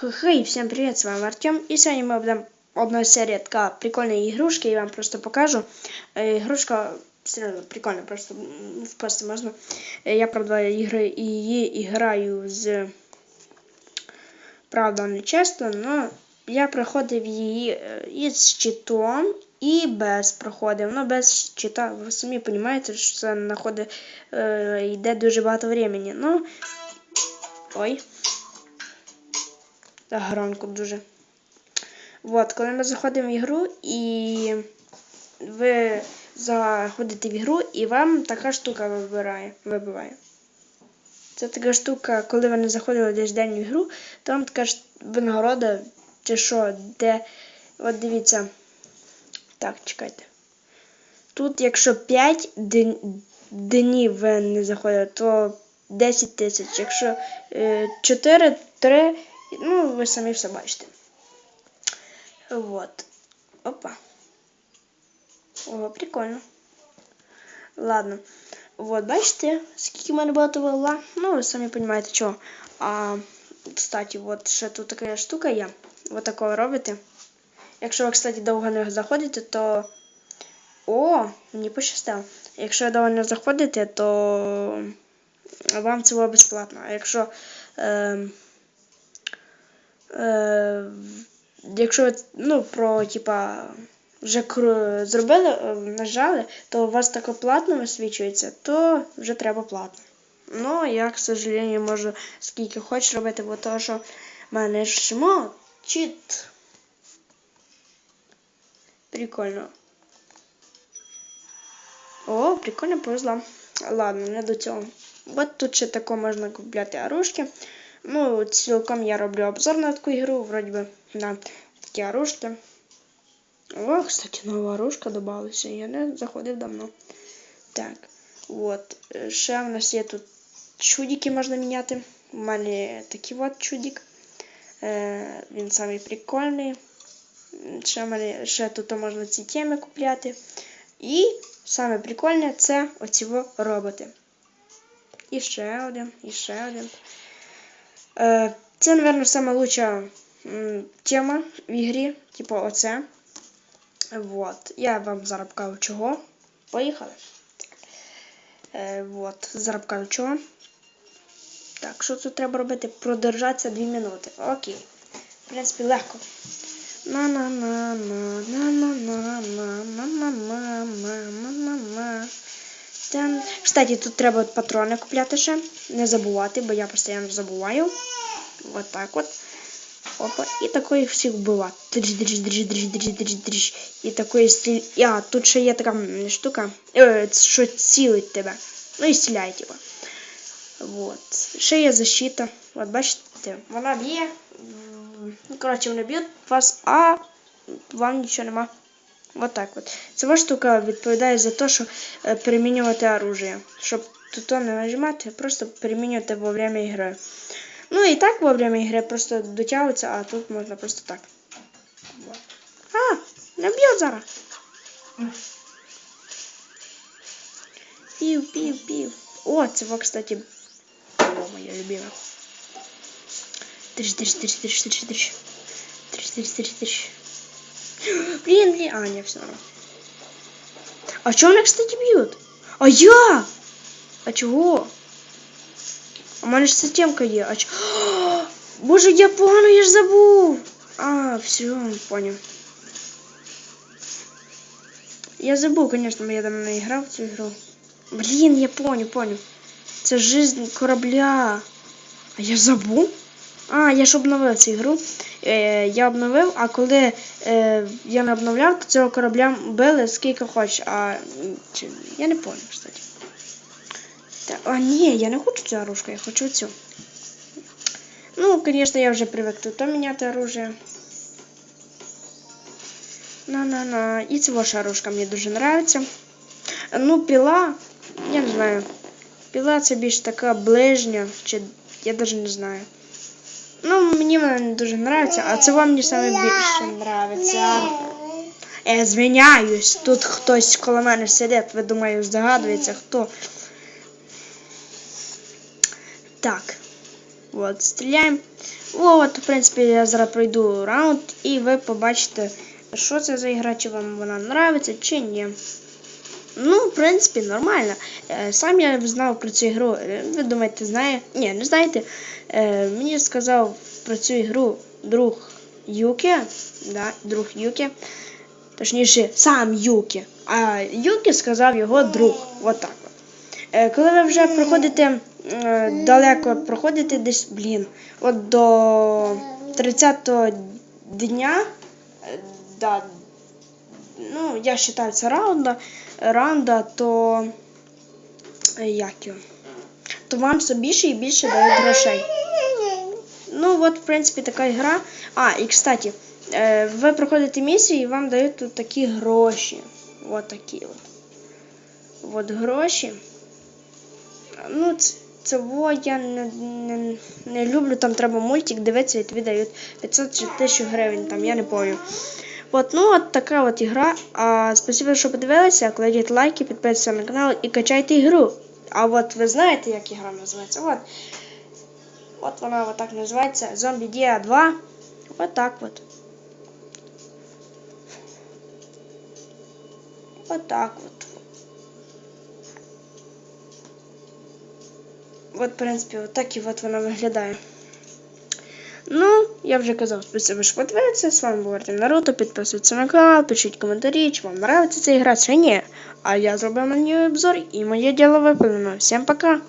Хей, всем привет, с вами Артем. И сегодня мы будем одна серия така прикольної ігрушки, я вам просто покажу. Е, Ігрушка серйозно прикольна, просто м, впасти можна. Е, Я, правда, ігри, її і граю з правда не чесно, але я проходив її е, і з читом, і без проходив. Ну, без чита, ви самі розумієте, що це находить, е, йде дуже багато времени. Ну, ой. Так громко дуже. От, коли ми заходимо в ігру і ви заходите в ігру і вам така штука вибирає, вибиває. Це така штука, коли ви не заходили десь день в ігру, то вам така винагорода, чи що, де. От дивіться. Так, чекайте. Тут, якщо 5 дн- днів ви не заходили, то 10 тисяч. Якщо е, 4, 3, ну, ви самі все бачите. Вот. Опа. О, прикольно. Ладно. Вот, бачите, скільки в мене багато вела? Ну, ви самі розумієте, чого. А, кстати, от ще тут така штука є. Вот такого робите. Якщо ви, кстати, довго не заходите, то. О, мені пощастило. Якщо ви довго не заходите, то вам це було безплатно. А якщо. Е, е, якщо ви, ну, про, типа, вже зробили, е, нажали, то у вас таке платно висвічується, то вже треба платно. Ну, я, к сожалению, можу скільки хочу робити, бо того, що в мене жмо чіт. Прикольно. О, прикольно повезло. Ладно, не до цього. От тут ще тако можна купляти оружки. Ну, цілком я роблю обзор на таку ігру, вроді би, на такі оружки. О, кстати, нова оружка додалася, я не заходив давно. Так, от. Ще в нас є тут чудики можна міняти. У мене такий от чудик. Е, він самий прикольний. Ще, мене, ще тут можна ці теми купляти. І саме прикольне це оці роботи. І ще один, і ще один. Е, Це, мабуть, лучша тема в ігрі, типу оце. Вот. Я вам зараз покажу чого. Поїхали. Е, вот. Зараз покажу чого. Так, що тут треба робити? Продержатися 2 минути. Окей. В принципі, легко. на на на на на на на на на на на на на на Там. Кстати, тут треба патрони купляти ще. Не забувати, бо я постійно забуваю. Вот так от. Опа. І такої всіх вбивати. І такої стріль... А, тут ще є така штука, е, що цілить тебе. Ну і стріляє, типа. Вот. Ще є защита. От бачите, вона б'є. Коротше, вони б'ють вас, а вам нічого нема. Вот так от. Ця штука відповідає за те, що е, перемінювати оружие. Щоб тут не нажимати, просто перемінювати во время ігри. Ну і так во время ігри просто дотягується, а тут можна просто так. А, не б'ють зараз. Пів, пів, пів. О, це кстати, о, моя любима. Триш, триш, триш, триш, триш, триш. Триш, триш, триш, триш. Блин, блин. А, не, все равно. А чё вони, кстати, бьют? А я? А чого? А мене ж ця темка є. А ч... Боже, я погано, я ж забув. А, все, понял. Я забув, конечно, я давно не грав в цю ігру. Блін, я понял, понял. Це жизнь корабля. А я забув? А, я ж обновив цю ігру. Е, я обновив, а коли е, я не обновляв, то цього корабля били скільки хочеш. А чи, я не понял, кстати. Та, а ні, я не хочу цю оружку, я хочу цю. Ну, конечно, я вже привик тут міняти оружие. На-на-на. І ця ваша оружка мені дуже нравится. Ну, пила, я не знаю. Пила це більш така ближня, чи я даже не знаю. Ну, мені вона не дуже нравится, а це вам мені саме більше нравиться. Я звиняюсь, тут хтось коло мене сидить, ви думаю, здогадується, хто. Так. От, стріляємо. От, в принципі, я зараз пройду раунд, і ви побачите, що це за ігра, чи вам вона нравиться, чи ні. Ну, в принципі, нормально. Е, Сам я знав про цю ігру. Е, Ви думаєте, знає? Ні, не знаєте. Е, Мені сказав про цю ігру друг Юкі. Да, друг Юкі. Точніше, сам Юкі. А Юкі сказав його друг. От так от. Коли ви вже проходите далеко, проходите десь, блін, от до 30-го дня, е, да, ну, я вважаю, це раунда, раунда, то е, як його? То вам все більше і більше дають грошей. Ну, от, в принципі, така ігра. А, і кстати, е, ви проходите місію і вам дають тут такі гроші. От такі от. От гроші. Ну, це я не, не, не люблю, там треба мультик дивитися і тобі дають 500 чи 1000 гривень, там, я не пам'ятаю. От, ну, от така от ігра. А, спасибо, що подивилися. Кладіть лайки, підписуйтесь на канал і качайте ігру. А от ви знаєте, як ігра називається? От. От вона от так називається. Zombie Dia 2. От так от. От так от. От, в принципі, от так і от вона виглядає. Я вже казав, спасибо, що подивилися. З вами був Артем Наруто. Підписуйтесь на канал, пишіть коментарі, чи вам подобається ця гра, чи ні. А я зробив на ній обзор і моє діло виповнено. Всім пока!